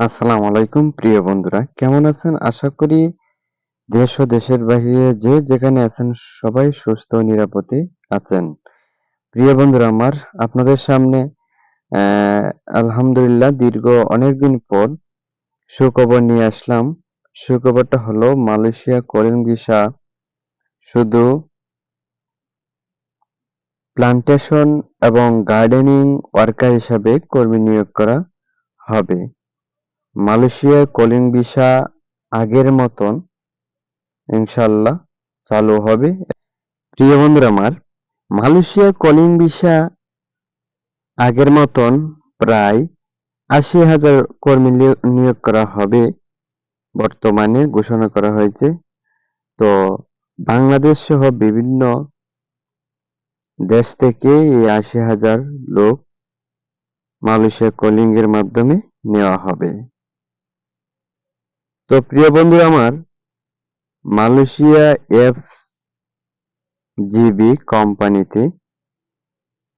আসসালামু আলাইকুম, প্রিয় বন্ধুরা, কেমন আছেন? আশা করি দেশ ও দেশের বাহিরে যে যেখানে আছেন সবাই সুস্থ নিরাপদে আছেন। প্রিয় বন্ধুরা, আমার আপনাদের সামনে আলহামদুলিল্লাহ দীর্ঘ অনেকদিন পর সুখবর নিয়ে আসলাম। সুখবরটা হলো, মালয়েশিয়া কলিং ভিসা শুধু প্লান্টেশন এবং গার্ডেনিং ওয়ার্কার হিসাবে কর্মী নিয়োগ করা হবে। মালয়েশিয়া কলিং ভিসা আগের মতন ইনশাল্লাহ চালু হবে। প্রিয় বন্ধুরা আমার, মালয়েশিয়া কলিং ভিসা আগের মতন প্রায় আশি হাজার কর্মী নিয়োগ করা হবে বর্তমানে ঘোষণা করা হয়েছে। তো বাংলাদেশ সহ বিভিন্ন দেশ থেকে এই আশি হাজার লোক মালয়েশিয়া কলিং এর মাধ্যমে নেওয়া হবে। তো প্রিয় বন্ধু আমার, মালয়েশিয়া এফ জিবি কোম্পানিতে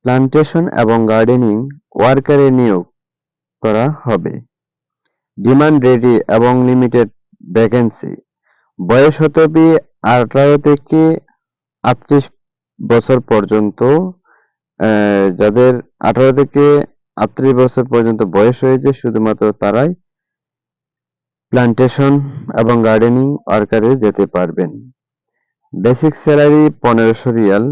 প্লান্টেশন এবং গার্ডেনিং ওয়ার্কারে নিয়োগ করা হবে। ডিমান্ড রেডি এবং লিমিটেড ভ্যাকেন্সি। বয়স হতে আঠারো থেকে আটত্রিশ বছর পর্যন্ত। যাদের আঠারো থেকে আটত্রিশ বছর পর্যন্ত বয়স হয়েছে, শুধুমাত্র তারাই প্লান্টেশন এবং গার্ডেনিং ওয়ার্কারে যেতে পারবেন। বেসিক স্যালারি পনেরোশো রিয়াল,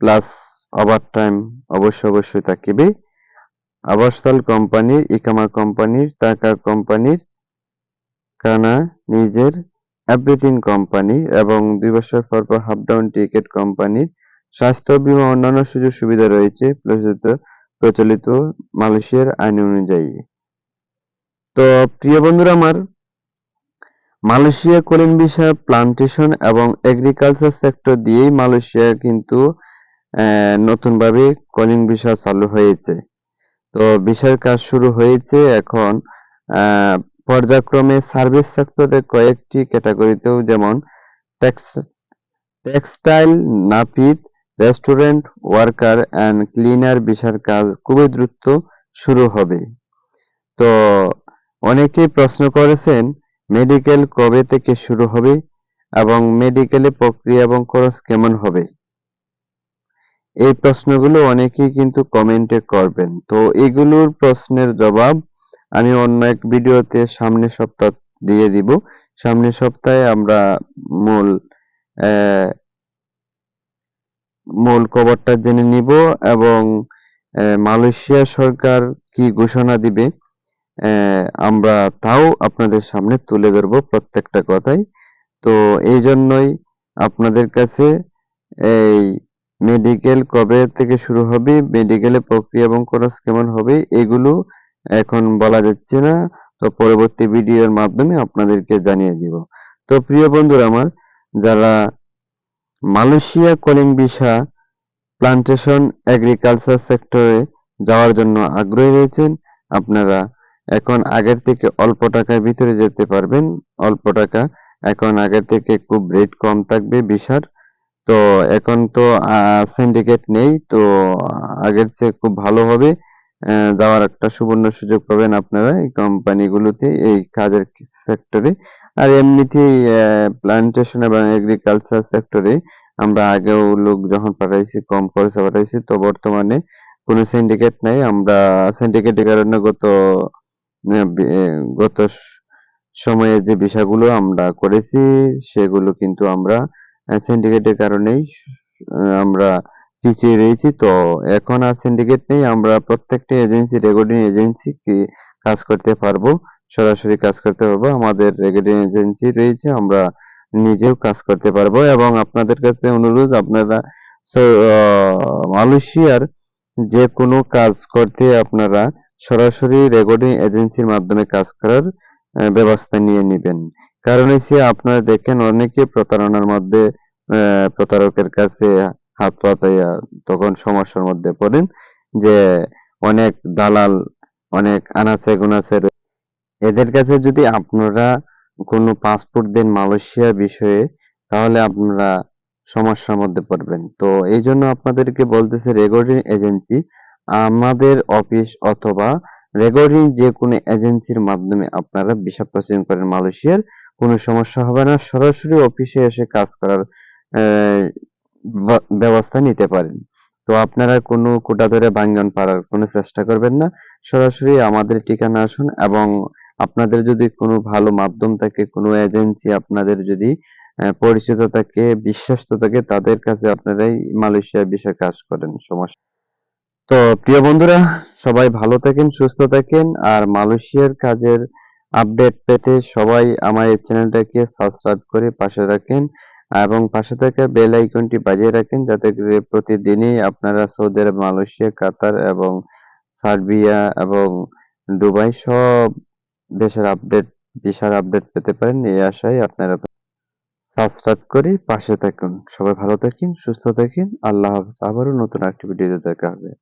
প্লাস ওভার টাইম অবশ্য অবশ্যই থাকিবে। আবাসস্থল কোম্পানির ইকামা কোম্পানির, টাকা কোম্পানির, কানা নিজের, এভরিথিং কোম্পানি এবং দুই বছর পর পর হাফ ডাউন টিকেট কোম্পানির। স্বাস্থ্য বীমা অন্যান্য সুযোগ সুবিধা রয়েছে, প্রচলিত প্রচলিত মালয়েশিয়ার আইন অনুযায়ী। তো প্রিয় বন্ধুরা আমার মালয়েশিয়া কলিং ভিসা, প্লান্টেশন এবং এগ্রিকালচার সেক্টর দিয়েই মালয়েশিয়া কিন্তু নতুনভাবে কলিং ভিসা চালু হয়েছে। তো ভিসার কাজ শুরু হয়েছে এখন পর্যায়ক্রমে সার্ভিস সেক্টরে কয়েকটি ক্যাটাগরিতেও যেমন টেক্সটাইল নাপিত রেস্টুরেন্ট ওয়ার্কার অ্যান্ড ক্লিনার ভিসার কাজ খুবই দ্রুত শুরু হবে। তো অনেকেই প্রশ্ন করেছেন মেডিকেল কবে থেকে শুরু হবে এবং মেডিকেলে প্রক্রিয়া এবং খরচ কেমন হবে? এই প্রশ্নগুলো অনেকেই কিন্তু কমেন্টে করবেন। তো এগুলোর প্রশ্নের জবাব আমি অন্য এক ভিডিওতে সামনের সপ্তাহ দিয়ে দিব। সামনের সপ্তাহে আমরা মূল মূল খবরটা জেনে নিব এবং মালয়েশিয়া সরকার কি ঘোষণা দিবে আমরা তাও আপনাদের সামনে তুলে ধরবো প্রত্যেকটা কথাই। তো এই জন্যই আপনাদের কাছে এই মেডিকেল কবে থেকে শুরু হবে মেডিকেলের প্রক্রিয়া এবং খরচ কেমন হবে, এগুলো এখন বলা যাচ্ছে না। তো পরবর্তী ভিডিওর মাধ্যমে আপনাদেরকে জানিয়ে দিব। তো প্রিয় বন্ধুরা আমার, যারা Malaysia calling visa plantation agriculture সেক্টরে যাওয়ার জন্য আগ্রহী রয়েছেন, আপনারা এখন আগের থেকে অল্প টাকার ভিতরে যেতে পারবেন। অল্প টাকা। এখন আগের থেকে খুব রেট কম থাকবে ভিসার তো এখন তো সিন্ডিকেট নেই। তো আগের চেয়ে খুব ভালো হবে। যাওয়ার একটা সুবর্ণ সুযোগ পাবেন আপনারা এই কোম্পানিগুলোতে এই কাজের সেক্টরে আর এমনিতেই প্লান্টেশন এবং এগ্রিকালচার সেক্টরে আমরা আগেও লোক যখন পাঠাইছি, কম খরচে পাঠাইছি, তো বর্তমানে কোনো সিন্ডিকেট নাই। আমরা সিন্ডিকেটের কারণে গত গত সময়ে যে বিষয়গুলো আমরা করেছি, সেগুলো কিন্তু আমরা সিন্ডিকেটের কারণেই আমরা পিছিয়ে রয়েছি। তো এখন আর সিন্ডিকেট নেই, আমরা প্রত্যেকটা এজেন্সি রেকর্ডিং এজেন্সি কি কাজ করতে পারব, সরাসরি কাজ করতে পারব। আমাদের রেকর্ডিং এজেন্সি রয়েছে, আমরা নিজেও কাজ করতে পারব। এবং আপনাদের কাছে অনুরোধ, আপনারা মালয়েশিয়ার যে কোনো কাজ করতে আপনারা সরাসরি রেকর্ডিং এজেন্সির মাধ্যমে কাজ করার ব্যবস্থা নিয়ে নেবেন। কারণ হচ্ছে আপনারা দেখেন অনেকে প্রতারণার মধ্যে প্রতারকের কাছে হাত পাতাইয়া তখন সমস্যার মধ্যে পড়েন যে অনেক দালাল, অনেক আনাচে গুনাচে এদের কাছে যদি আপনারা কোনো পাসপোর্ট দেন মালয়েশিয়া বিষয়ে, তাহলে আপনারা সমস্যার মধ্যে পড়বেন। তো এই জন্য আপনাদেরকে বলতেছে রেকর্ডিং এজেন্সি আমাদের অফিস অথবা রেকর্ডিং যে কোনো এজেন্সির মাধ্যমে আপনারা ভিসা প্রসেসিং করেন মালয়েশিয়ার, কোনো সমস্যা হবে না। সরাসরি অফিসে এসে কাজ করার ব্যবস্থা নিতে পারেন। তো আপনারা কোনো কোটা ধরে ভাঙ্গন পাড়ার কোনো চেষ্টা করবেন না। সরাসরি আমাদের ঠিকানা আসুন এবং আপনাদের যদি কোনো ভালো মাধ্যম থাকে, কোনো এজেন্সি আপনাদের যদি পরিচিত থাকে, বিশ্বস্ত থাকে, তাদের কাছে আপনারাই মালয়েশিয়ার বিষয়ে কাজ করেন। সমস্যা তো প্রিয় বন্ধুরা, সবাই ভালো থাকেন, সুস্থ থাকেন, আর মালয়েশিয়ার কাজের আপডেট পেতে সবাই আমার এই চ্যানেলটাকে সাবস্ক্রাইব করে পাশে রাখেন এবং পাশে থাকা বেল আইকনটি বাজিয়ে রাখেন যাতে করে প্রতিদিনই আপনারা সৌদি মালয়েশিয়া, কাতার এবং সার্বিয়া এবং দুবাই সব দেশের আপডেট বিশাল আপডেট পেতে পারেন। এই আশায় আপনারা সাবস্ক্রাইব করে পাশে থাকুন। সবাই ভালো থাকেন, সুস্থ থাকেন। আল্লাহ হাফেজ। আবারও নতুন একটি ভিডিওতে দেখা হবে।